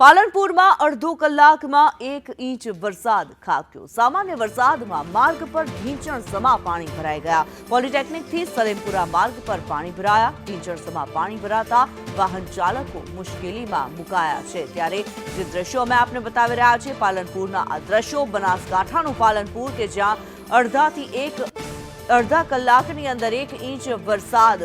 પાલનપુરમાં અડધો કલાકમાં એક ઇંચ વરસાદ ખાબક્યો. સામાન્ય વરસાદમાં માર્ગ પર ઢીંચણ સમા પાણી ભરાઈ ગયા. પોલિટેકનિકથી સલેમપુરા માર્ગ પર પાણી ભરાયા. ઢીંચણ સમા પાણી ભરાતા વાહન ચાલકો મુશ્કેલીમાં મુકાયા છે. ત્યારે જે દ્રશ્યો અમે આપને બતાવી રહ્યા છે પાલનપુરના આ દ્રશ્યો, બનાસકાંઠાનું પાલનપુર કે જ્યાં અડધાથી એક અડધા કલાકની અંદર એક ઇંચ વરસાદ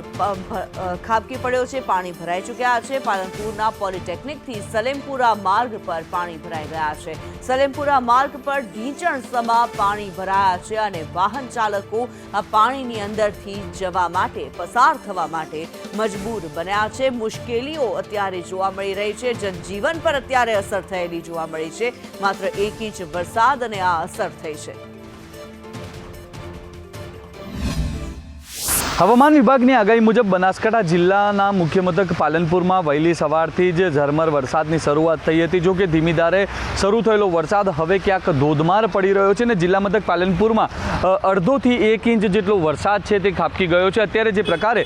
ખાબકી પડ્યો છે, પાણી ભરાઈ ચૂક્યા છે. પાલનપુરના પોલિટેકનિકથી સલેમપુરા માર્ગ પર પાણી ભરાઈ ગયા છે. સલેમપુરા માર્ગ પર ઢીંચણ સમા પાણી ભરાયા છે અને વાહન ચાલકો આ પાણીની અંદરથી જવા માટે, પસાર થવા માટે મજબૂર બન્યા છે. મુશ્કેલીઓ અત્યારે જોવા મળી રહી છે. જનજીવન પર અત્યારે અસર થયેલી જોવા મળી છે. માત્ર એક ઇંચ વરસાદ અને આ અસર થઈ છે. હવામાન વિભાગની આગાહી મુજબ બનાસકાંઠા જિલ્લાના મુખ્ય મથક પાલનપુરમાં વહેલી સવારથી જ ઝરમર વરસાદની શરૂઆત થઈ હતી. જો કે ધીમી ધારે શરૂ થયેલો વરસાદ હવે ક્યાંક ધોધમાર પડી રહ્યો છે ને જિલ્લા મથક પાલનપુરમાં અડધોથી એક ઇંચ જેટલો વરસાદ છે તે ખાબકી ગયો છે. અત્યારે જે પ્રકારે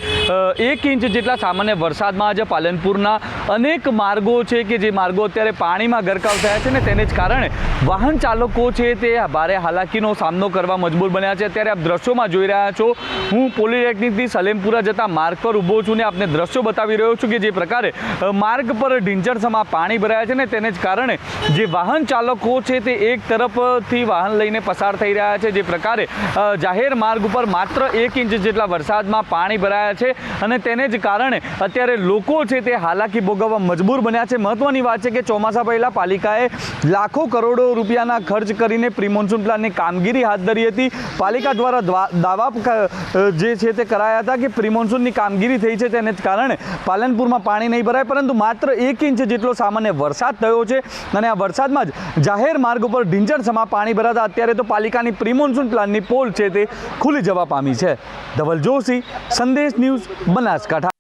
એક ઇંચ જેટલા સામાન્ય વરસાદમાં આજે પાલનપુરના અનેક માર્ગો છે કે જે માર્ગો અત્યારે પાણીમાં ગરકાવ થયા છે ને તેને જ કારણે વાહન ચાલકો છે તે ભારે હાલાકીનો સામનો કરવા મજબૂર બન્યા છે. અત્યારે આપ દ્રશ્યોમાં જોઈ રહ્યા છો, હું પોલિટેકનિકથી સલેમપુરા જતા માર્ગ પર ઊભો છું ને આપને દ્રશ્યો બતાવી રહ્યો છું કે જે પ્રકારે માર્ગ પર ઢીંચણસમાં પાણી ભરાયા છે ને તેને જ કારણે જે વાહન ચાલકો છે તે એક તરફથી વાહન લઈને પસાર થઈ રહ્યા છે. જે પ્રકારે જાહેર માર્ગ ઉપર માત્ર એક ઇંચ જેટલા વરસાદમાં પાણી ભરાયા છે અને તેને જ કારણે અત્યારે લોકો છે તે હાલાકી ભોગવવા મજબૂર બન્યા છે. મહત્વની વાત છે કે ચોમાસા પહેલાં પાલિકાએ લાખો કરોડો રૂપિયાના ખર્ચ કરીને પ્રી મોન્સૂન પ્લાનની કામગીરી હાથ ધરી હતી. પાલિકા દ્વારા દ્વા- જે છે તે કરાયા હતા કે પ્રિમોન્સૂનની કામગીરી થઈ છે તેને કારણે પાલનપુરમાં પાણી નહીં ભરાય, પરંતુ માત્ર એક ઇંચ જેટલો સામાન્ય વરસાદ થયો છે. અને આ વરસાદમાં જ જાહેર માર્ગ ઉપર ઢીંચણસમાં પાણી ભરાતા અત્યારે તો પાલિકાની પ્રિમોન્સૂન પ્લાનની પોલ છે તે ખુલી જવા પામી છે. ધવલ જોશી સંદેશ ન્યૂઝ, બનાસકાંઠા.